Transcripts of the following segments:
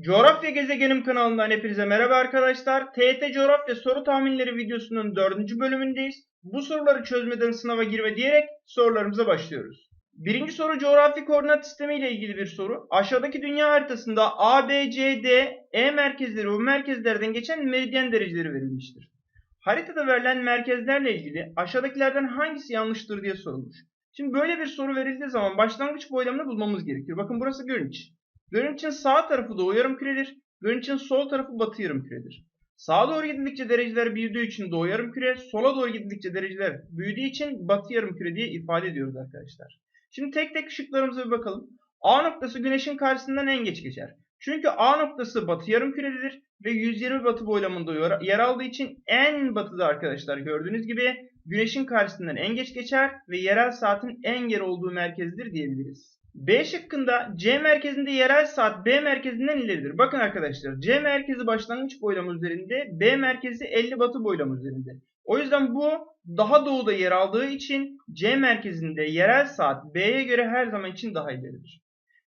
Coğrafya Gezegenim kanalından hepinize merhaba arkadaşlar. TET Coğrafya soru tahminleri videosunun dördüncü bölümündeyiz. Bu soruları çözmeden sınava girme diyerek sorularımıza başlıyoruz. Birinci soru coğrafi koordinat sistemi ile ilgili bir soru. Aşağıdaki dünya haritasında A, B, C, D, E merkezleri ve merkezlerden geçen meridyen dereceleri verilmiştir. Haritada verilen merkezlerle ilgili aşağıdakilerden hangisi yanlıştır diye sorulmuş. Şimdi böyle bir soru verildiği zaman başlangıç boylamını bulmamız gerekiyor. Bakın burası Gönüç. Gönüç'ün sağ tarafı doğu yarımküredir. Gönüç'ün sol tarafı batı yarımküredir. Sağa doğru gidildikçe dereceler büyüdüğü için doğu yarımküre, sola doğru gidildikçe dereceler büyüdüğü için batı yarımküre diye ifade ediyoruz arkadaşlar. Şimdi tek tek ışıklarımıza bir bakalım. A noktası güneşin karşısından en geç geçer. Çünkü A noktası batı yarımküredir ve 120 batı boylamında yer aldığı için en batıda arkadaşlar gördüğünüz gibi güneşin karşısından en geç geçer ve yerel saatin en geri olduğu merkezdir diyebiliriz. B şıkkında C merkezinde yerel saat B merkezinden ileridir. Bakın arkadaşlar C merkezi başlangıç boylamı üzerinde B merkezi 50 batı boylamı üzerinde. O yüzden bu daha doğuda yer aldığı için C merkezinde yerel saat B'ye göre her zaman için daha ileridir.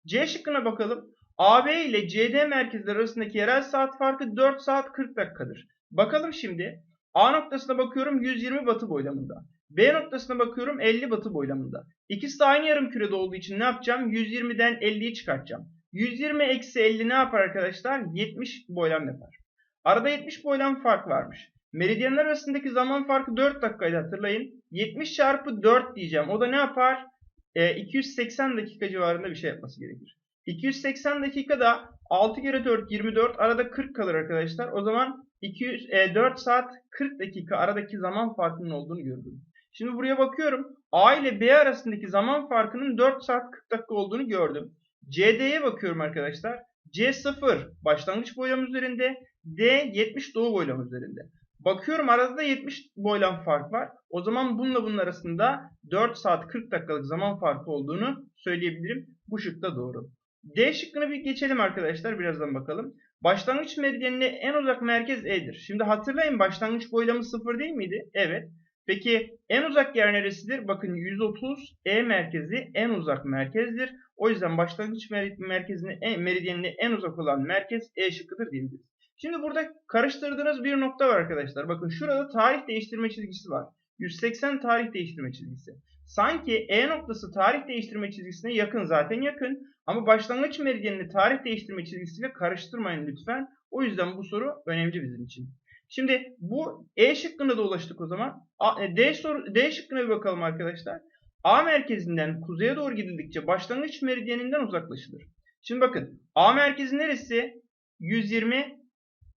C şıkkına bakalım. AB ile CD merkezleri arasındaki yerel saat farkı 4 saat 40 dakikadır. Bakalım şimdi. A noktasına bakıyorum 120 batı boylamında. B noktasına bakıyorum 50 batı boylamında. İkisi de aynı yarım kürede olduğu için ne yapacağım? 120'den 50'yi çıkartacağım. 120 eksi 50 ne yapar arkadaşlar? 70 boylam yapar. Arada 70 boylam fark varmış. Meridyenler arasındaki zaman farkı 4 dakikaydı hatırlayın. 70 çarpı 4 diyeceğim. O da ne yapar? E, 280 dakika civarında bir şey yapması gerekir. 280 dakikada 6 kere 4 24 arada 40 kalır arkadaşlar. O zaman 200, e, 4 saat 40 dakika aradaki zaman farkının olduğunu gördüm. Şimdi buraya bakıyorum. A ile B arasındaki zaman farkının 4 saat 40 dakika olduğunu gördüm. CD'ye bakıyorum arkadaşlar. C 0 başlangıç boylam üzerinde. D 70 doğu boylam üzerinde. Bakıyorum arada da 70 boylam fark var. O zaman bununla bunun arasında 4 saat 40 dakikalık zaman farkı olduğunu söyleyebilirim. Bu şık da doğru. D şıkkını bir geçelim arkadaşlar. Birazdan bakalım. Başlangıç meridyenine en uzak merkez E'dir. Şimdi hatırlayın başlangıç boylamı 0 değil miydi? Evet. Peki en uzak yer neresidir? Bakın 130 E merkezi en uzak merkezdir. O yüzden başlangıç merkezine, en, meridyenine en uzak olan merkez E şıkkıdır diyebiliriz. Şimdi burada karıştırdığınız bir nokta var arkadaşlar. Bakın şurada tarih değiştirme çizgisi var. 180 tarih değiştirme çizgisi. Sanki E noktası tarih değiştirme çizgisine yakın zaten yakın. Ama başlangıç meridyenini tarih değiştirme çizgisiyle karıştırmayın lütfen. O yüzden bu soru önemli bizim için. Şimdi bu E şıkkına da ulaştık o zaman. E, D, soru, D şıkkına bir bakalım arkadaşlar. A merkezinden kuzeye doğru gidildikçe başlangıç meridyeninden uzaklaşılır. Şimdi bakın A merkezi neresi? 120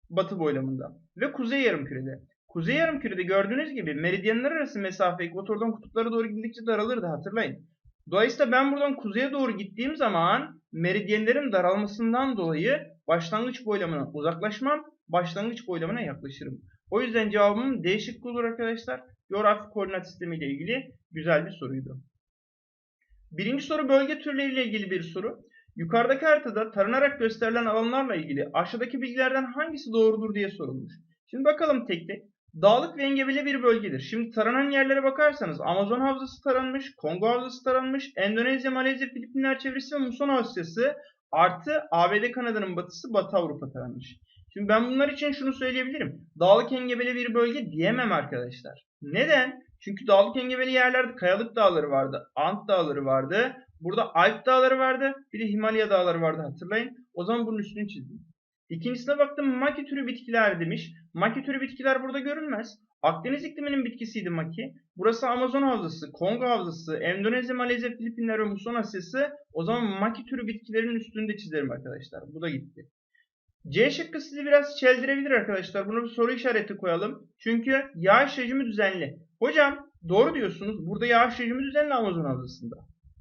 batı boylamında ve kuzey yarımkürede. Kuzey yarımkürede gördüğünüz gibi meridyenler arası mesafe ekvatordan kutuplara doğru gidildikçe daralırdı hatırlayın. Dolayısıyla ben buradan kuzeye doğru gittiğim zaman meridyenlerin daralmasından dolayı başlangıç boylamına uzaklaşmam, başlangıç boylamına yaklaşırım. O yüzden cevabım D şıkkı olur arkadaşlar. Coğrafi koordinat sistemi ile ilgili güzel bir soruydu. Birinci soru bölge türleriyle ilgili bir soru. Yukarıdaki haritada taranarak gösterilen alanlarla ilgili aşağıdaki bilgilerden hangisi doğrudur diye sorulmuş. Şimdi bakalım tek tek. Dağlık ve engebeli bir bölgedir. Şimdi taranan yerlere bakarsanız Amazon havzası taranmış, Kongo havzası taranmış, Endonezya, Malezya, Filipinler çevresi ve Muson Asyası artı ABD kanadının batısı Batı Avrupa taranmış. Şimdi ben bunlar için şunu söyleyebilirim. Dağlık engebeli bir bölge diyemem arkadaşlar. Neden? Çünkü dağlık engebeli yerlerde kayalık dağları vardı, Ant dağları vardı, burada Alp dağları vardı, bir de Himalaya dağları vardı hatırlayın. O zaman bunun üstünü çizdim. İkincisine baktım maki türü bitkiler demiş. Maki türü bitkiler burada görünmez. Akdeniz ikliminin bitkisiydi maki. Burası Amazon havzası, Kongo havzası, Endonezya, Malezya, Filipinler ve Muson Asyası. O zaman maki türü bitkilerin üstünde çizerim arkadaşlar. Bu da gitti. C şıkkı sizi biraz çeldirebilir arkadaşlar. Bunu bir soru işareti koyalım. Çünkü yağış rejimi düzenli. Hocam doğru diyorsunuz. Burada yağış rejimi düzenli Amazon havzasında.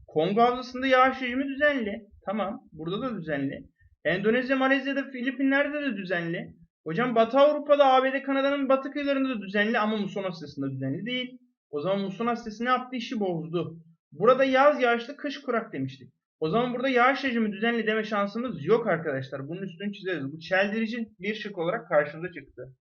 Kongo havzasında yağış rejimi düzenli. Tamam. Burada da düzenli. Endonezya, Malezya'da, Filipinler'de de düzenli. Hocam Batı Avrupa'da, ABD, Kanada'nın batı kıyılarında da düzenli ama Muson Asyası'nda düzenli değil. O zaman Muson Asyası ne yaptı? İşi bozdu. Burada yaz yağışlı, kış kurak demiştik. O zaman burada yağış rejimi düzenli deme şansımız yok arkadaşlar. Bunun üstünü çizeriz. Bu çeldirici bir şık olarak karşımıza çıktı.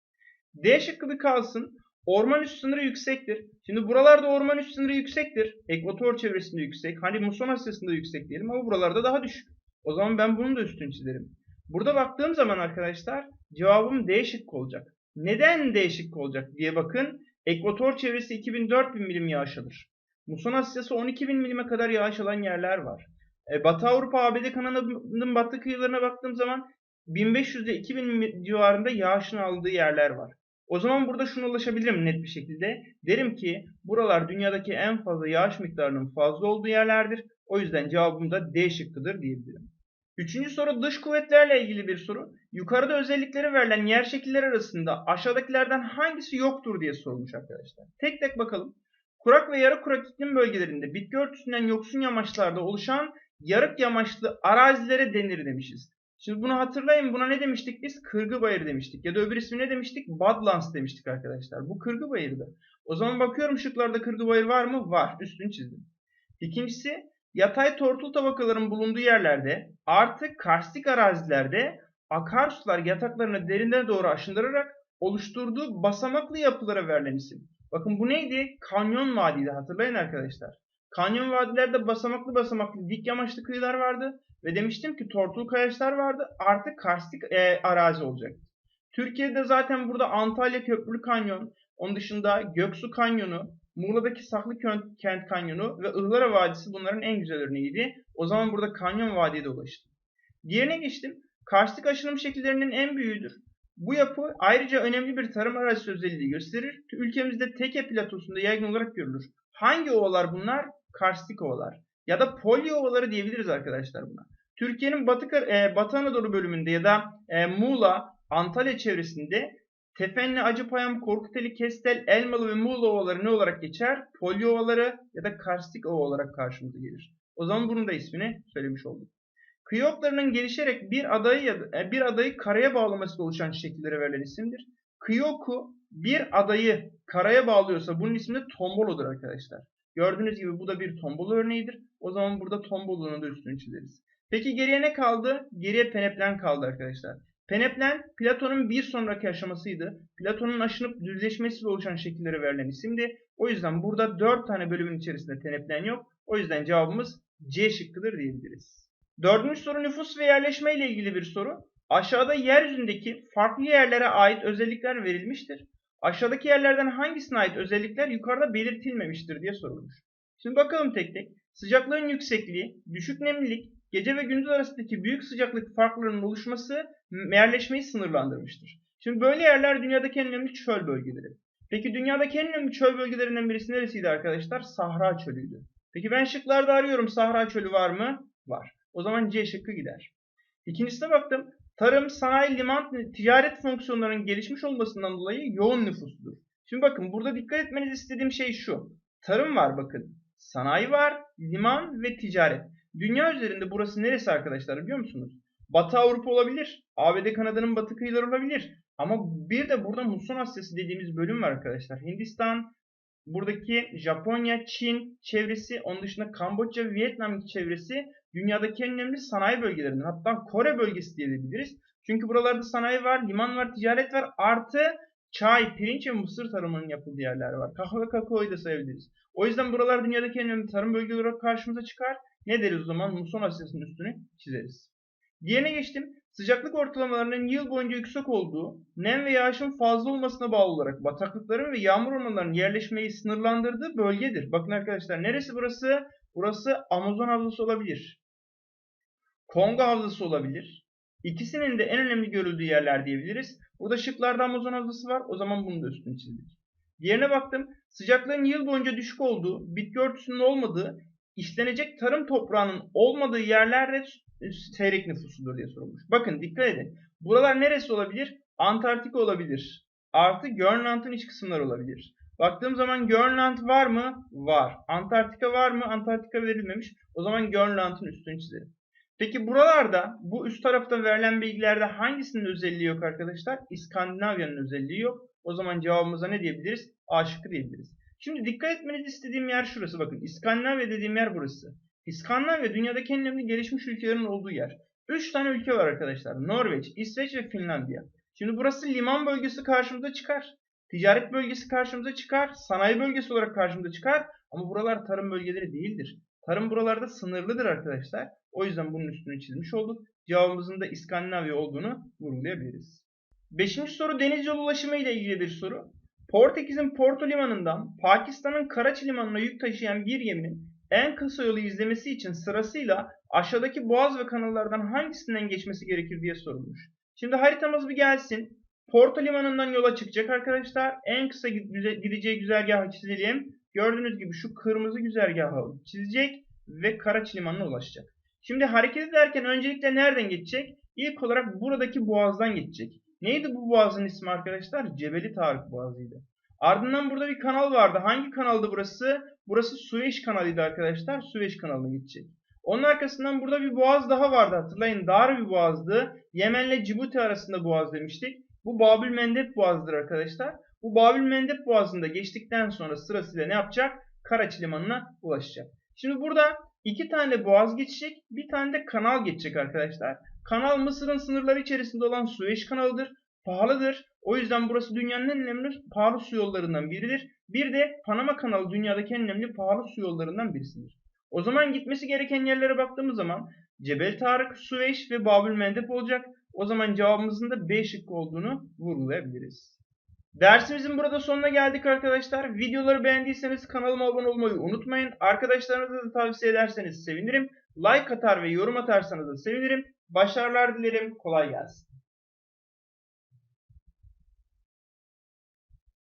D şıkkı bir kalsın. Orman üst sınırı yüksektir. Şimdi buralarda orman üst sınırı yüksektir. Ekvator çevresinde yüksek. Hani Muson Asyası'nda yüksek diyelim ama buralarda daha düşük. O zaman ben bunun da üstünü çizerim. Burada baktığım zaman arkadaşlar cevabım D şıkkı olacak. Neden D şıkkı olacak diye bakın. Ekvator çevresi 2000-4000 milim yağış alır. Muson Asyası 12.000 milime kadar yağış alan yerler var. E, Batı Avrupa ABD kanalının batı kıyılarına baktığım zaman 1500 ile 2000 civarında yağışın aldığı yerler var. O zaman burada şuna ulaşabilirim net bir şekilde. Derim ki buralar dünyadaki en fazla yağış miktarının fazla olduğu yerlerdir. O yüzden cevabım da D şıkkıdır diyebilirim. Üçüncü soru dış kuvvetlerle ilgili bir soru. Yukarıda özellikleri verilen yer şekilleri arasında aşağıdakilerden hangisi yoktur diye sorulmuş arkadaşlar. Tek tek bakalım. Kurak ve yarı kurak iklim bölgelerinde bitki örtüsünden yoksun yamaçlarda oluşan yarık yamaçlı arazilere denir demişiz. Şimdi bunu hatırlayın. Buna ne demiştik biz? Kırgı bayır demiştik. Ya da öbür ismi ne demiştik? Badlands demiştik arkadaşlar. Bu kırgı bayırdı. O zaman bakıyorum şıklarda kırgı bayır var mı? Var. Üstünü çizdim. İkincisi yatay tortul tabakaların bulunduğu yerlerde artı karstik arazilerde akarsular yataklarını derinden doğru aşındırarak oluşturduğu basamaklı yapılara verilen isim. Bakın bu neydi? Kanyon vadiydi hatırlayın arkadaşlar. Kanyon vadilerde basamaklı basamaklı dik yamaçlı kıyılar vardı. Ve demiştim ki tortul kayaçlar vardı. Artık karstik e, arazi olacak. Türkiye'de zaten burada Antalya Köprülü Kanyon, onun dışında Göksu Kanyonu, Muğla'daki Saklı Kent Kanyonu ve Ihlara Vadisi bunların en güzel örneğiydi. O zaman burada Kanyon Vadi'ye de ulaştım. Diğerine geçtim. Karstik aşınım şekillerinin en büyüğüdür. Bu yapı ayrıca önemli bir tarım arazisi özelliği gösterir. Ülkemizde Teke platosunda yaygın olarak görülür. Hangi ovalar bunlar? Karstik ovalar. Ya da polio ovaları diyebiliriz arkadaşlar buna. Türkiye'nin batı, e, batı Anadolu bölümünde ya da e, Muğla, Antalya çevresinde Tefenli, Acıpayam, Korkuteli, Kestel, Elmalı ve Muğla ovaları ne olarak geçer? Polyo ovaları ya da karstik ova olarak karşımıza gelir. O zaman bunun da ismini söylemiş olduk. Kıyı oklarının gelişerek bir adayı e, bir adayı karaya bağlamasıyla oluşan şekillere verilen isimdir. Kıyı oku bir adayı karaya bağlıyorsa bunun ismi de tombolodur arkadaşlar. Gördüğünüz gibi bu da bir tombolo örneğidir. O zaman burada tombolonun da üstünü çizeriz. Peki geriye ne kaldı? Geriye peneplen kaldı arkadaşlar. Peneplen Platon'un bir sonraki aşamasıydı. Platon'un aşınıp düzleşmesiyle oluşan şekillere verilen isimdi. O yüzden burada 4 tane bölümün içerisinde peneplen yok. O yüzden cevabımız C şıkkıdır diyebiliriz. Dördüncü soru nüfus ve yerleşme ile ilgili bir soru. Aşağıda yeryüzündeki farklı yerlere ait özellikler verilmiştir. Aşağıdaki yerlerden hangisine ait özellikler yukarıda belirtilmemiştir diye sorulmuş. Şimdi bakalım tek tek. Sıcaklığın yüksekliği, düşük nemlilik, gece ve gündüz arasındaki büyük sıcaklık farklarının oluşması yerleşmeyi sınırlandırmıştır. Şimdi böyle yerler dünyadaki en önemli çöl bölgeleri. Peki dünyadaki en önemli çöl bölgelerinden birisi neresiydi arkadaşlar? Sahra çölüydü. Peki ben şıklarda arıyorum Sahra çölü var mı? Var. O zaman C şıkkı gider. İkincisine baktım. Tarım, sanayi, liman, ticaret fonksiyonlarının gelişmiş olmasından dolayı yoğun nüfusludur. Şimdi bakın burada dikkat etmenizi istediğim şey şu. Tarım var bakın. Sanayi var, liman ve ticaret. Dünya üzerinde burası neresi arkadaşlar biliyor musunuz? Batı Avrupa olabilir. ABD kanadının batı kıyıları olabilir. Ama bir de burada Muson Asyası dediğimiz bölüm var arkadaşlar. Hindistan, buradaki Japonya, Çin çevresi, onun dışında Kamboçya, Vietnam çevresi dünyadaki en önemli sanayi bölgelerinden. Hatta Kore bölgesi diyebiliriz. Çünkü buralarda sanayi var, liman var, ticaret var. Artı çay, pirinç ve mısır tarımının yapıldığı yerler var. Kahve, kakaoyu da sayabiliriz. O yüzden buralar dünyadaki en önemli tarım bölgeleri olarak karşımıza çıkar. Ne deriz o zaman? Muson Asyası'nın üstünü çizeriz. Diğerine geçtim. Sıcaklık ortalamalarının yıl boyunca yüksek olduğu, nem ve yağışın fazla olmasına bağlı olarak bataklıkların ve yağmur ormanlarının yerleşmeyi sınırlandırdığı bölgedir. Bakın arkadaşlar neresi burası? Burası Amazon havzası olabilir. Kongo havzası olabilir. İkisinin de en önemli görüldüğü yerler diyebiliriz. Burada şıklarda Amazon havzası var. O zaman bunu da üstüne çizdik. Diğerine baktım. Sıcaklığın yıl boyunca düşük olduğu, bitki örtüsünün olmadığı, işlenecek tarım toprağının olmadığı yerlerde seyrek nüfusudur diye sorulmuş. Bakın dikkat edin. Buralar neresi olabilir? Antarktika olabilir. Artı Grönland'ın iç kısımları olabilir. Baktığım zaman Grönland var mı? Var. Antarktika var mı? Antarktika verilmemiş. O zaman Grönland'ın üstünü çizelim. Peki buralarda bu üst tarafta verilen bilgilerde hangisinin özelliği yok arkadaşlar? İskandinavya'nın özelliği yok. O zaman cevabımıza ne diyebiliriz? A şıkkı diyebiliriz. Şimdi dikkat etmenizi istediğim yer şurası. Bakın İskandinavya dediğim yer burası. İskandinavya dünyadaki en önemli gelişmiş ülkelerin olduğu yer. 3 tane ülke var arkadaşlar. Norveç, İsveç ve Finlandiya. Şimdi burası liman bölgesi karşımıza çıkar. Ticaret bölgesi karşımıza çıkar. Sanayi bölgesi olarak karşımıza çıkar. Ama buralar tarım bölgeleri değildir. Tarım buralarda sınırlıdır arkadaşlar. O yüzden bunun üstünü çizmiş olduk. Cevabımızın da İskandinavya olduğunu vurgulayabiliriz. Beşinci soru deniz yolu ulaşımı ile ilgili bir soru. Portekiz'in Porto limanından Pakistan'ın Karaçi limanına yük taşıyan bir geminin en kısa yolu izlemesi için sırasıyla aşağıdaki boğaz ve kanallardan hangisinden geçmesi gerekir diye sorulmuş. Şimdi haritamız bir gelsin. Porto limanından yola çıkacak arkadaşlar. En kısa gideceği güzergahı çizelim. Gördüğünüz gibi şu kırmızı güzergahı çizecek ve Karaçi limanına ulaşacak. Şimdi hareket ederken öncelikle nereden geçecek? İlk olarak buradaki boğazdan geçecek. Neydi bu boğazın ismi arkadaşlar? Cebeli Tarık Boğazı'ydı. Ardından burada bir kanal vardı. Hangi kanaldı burası? Burası Süveyş kanalıydı arkadaşlar. Süveyş kanalına gidecek. Onun arkasından burada bir boğaz daha vardı hatırlayın. Dar bir boğazdı. Yemen'le Cibuti arasında boğaz demiştik. Bu Babül Mendeb boğazıdır arkadaşlar. Bu Babül Mendeb boğazında geçtikten sonra sırasıyla ne yapacak? Karaçi limanına ulaşacak. Şimdi burada iki tane boğaz geçecek. Bir tane de kanal geçecek arkadaşlar. Kanal Mısır'ın sınırları içerisinde olan Süveyş kanalıdır. Pahalıdır. O yüzden burası dünyanın en önemli pahalı su yollarından biridir. Bir de Panama kanalı dünyadaki en önemli pahalı su yollarından birisidir. O zaman gitmesi gereken yerlere baktığımız zaman Cebel Tarık, Süveyş ve Babül Mendeb olacak. O zaman cevabımızın da B şıkkı olduğunu vurgulayabiliriz. Dersimizin burada sonuna geldik arkadaşlar. Videoları beğendiyseniz kanalıma abone olmayı unutmayın. Arkadaşlarınıza da tavsiye ederseniz sevinirim. Like atar ve yorum atarsanız da sevinirim. Başarılar dilerim. Kolay gelsin.